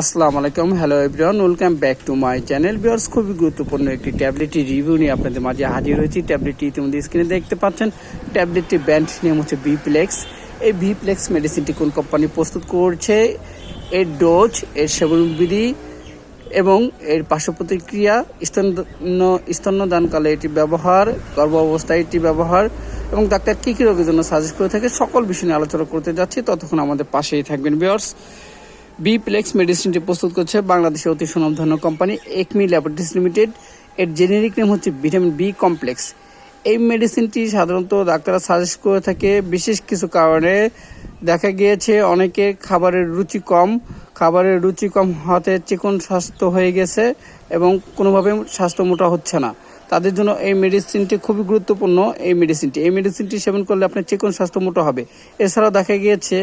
আসসালামু আলাইকুম hello everyone welcome back to my channel viewers খুবই গুরুত্বপূর্ণ একটি ট্যাবলেটটি রিভিউ নিয়ে আপনাদের মাঝে হাজির হয়েছি। ট্যাবলেটটি ইতিমধ্যে স্ক্রিনে দেখতে পাচ্ছেন। ট্যাবলেটটি ব্যান্ড নেম হচ্ছে বিপ্লেক্স এই বিপ্লেক্স মেডিসিনটি কোন কোম্পানি প্রস্তুত করছে? এর ডোজ এর সেবনবিধি এবং এর পার্শ্ব প্রতিক্রিয়া, স্তন্য, স্তন্যদানকালে এটি ব্যবহার গর্ভ অবস্থায় এটি ব্যবহার এবং ডাক্তার কী কী রোগের জন্য সাজেস্ট করে থাকে, সকল বিষয় নিয়ে আলোচনা করতে যাচ্ছি। ততক্ষণ আমাদের পাশেই থাকবেন। বিয়ার্স বিপ্লেক্স মেডিসিনটি প্রস্তুত করছে বাংলাদেশের অতি সুনামধন্য কোম্পানি একমি ল্যাবরেটরিজ লিমিটেড। এর জেনেরিক নেম হচ্ছে ভিটামিন বি কমপ্লেক্স। এই মেডিসিনটি সাধারণত ডাক্তাররা সাজেস্ট করে থাকে, বিশেষ কিছু কারণে। দেখা গিয়েছে অনেকে খাবারের রুচি কম, খাবারের রুচি কম হওয়াতে চিকন স্বাস্থ্য হয়ে গেছে এবং কোনোভাবে স্বাস্থ্য মোটা হচ্ছে না। তাদের জন্য এই মেডিসিনটি খুবই গুরুত্বপূর্ণ, এই মেডিসিনটি এই মেডিসিনটি সেবন করলে আপনার চিকন স্বাস্থ্য মোটা হবে। এছাড়াও দেখা গিয়েছে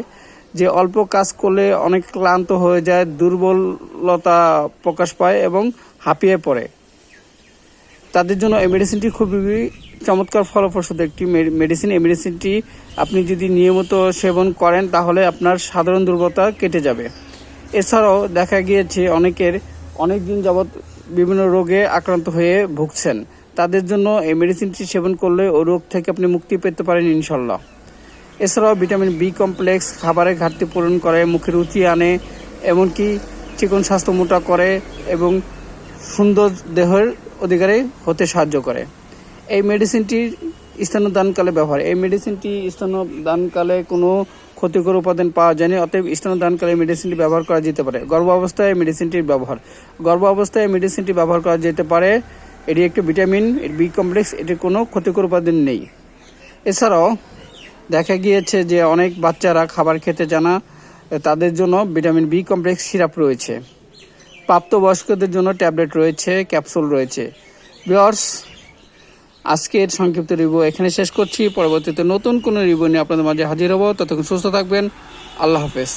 যে অল্প কাজ করলে অনেক ক্লান্ত হয়ে যায়, দুর্বলতা প্রকাশ পায় এবং হাঁপিয়ে পড়ে। তাদের জন্য এই মেডিসিনটি খুবই চমৎকার ফলপ্রসূ একটি মেডিসিন এই মেডিসিনটি আপনি যদি নিয়মিত সেবন করেন, তাহলে আপনার সাধারণ দুর্বলতা কেটে যাবে। এছাড়াও দেখা গিয়েছে অনেকের অনেক দিন যাবৎ বিভিন্ন রোগে আক্রান্ত হয়ে ভুগছেন। তাদের জন্য এই মেডিসিনটি সেবন করলে ও রোগ থেকে আপনি মুক্তি পেতে পারেন ইনশাল্লাহ এছাড়াও ভিটামিন বি কমপ্লেক্স খাবারের ঘাটতি পূরণ করে, মুখে রুচি আনে, এমনকি চিকন স্বাস্থ্য মোটা করে এবং সুন্দর দেহের অধিকারী হতে সাহায্য করে। এই মেডিসিনটি স্তনদানকালে ব্যবহার। এই মেডিসিনটি স্তনদানকালে কোনো ক্ষতিকর উপাদান পাওয়া যায়নি, অতএব স্তনদানকালে এই মেডিসিনটি ব্যবহার করা যেতে পারে। গর্ভ অবস্থায় এই মেডিসিনটির ব্যবহার। গর্ভ অবস্থায় এই মেডিসিনটি ব্যবহার করা যেতে পারে। এটি একটি ভিটামিন বি কমপ্লেক্স, এটির কোনো ক্ষতিকর উপাদান নেই। এছাড়াও দেখা গিয়েছে যে অনেক বাচ্চারা খাবার খেতে জানা তাদের জন্য ভিটামিন বি কমপ্লেক্স সিরাপ রয়েছে। প্রাপ্তবয়স্কদের জন্য ট্যাবলেট রয়েছে, ক্যাপসুল রয়েছে। বিয়ার্স আজকের সংক্ষিপ্ত রিভিউ এখানে শেষ করছি। পরবর্তীতে নতুন কোনো রিভিউ নিয়ে আপনাদের মাঝে হাজির হব। ততক্ষণ সুস্থ থাকবেন। আল্লাহ হাফেজ।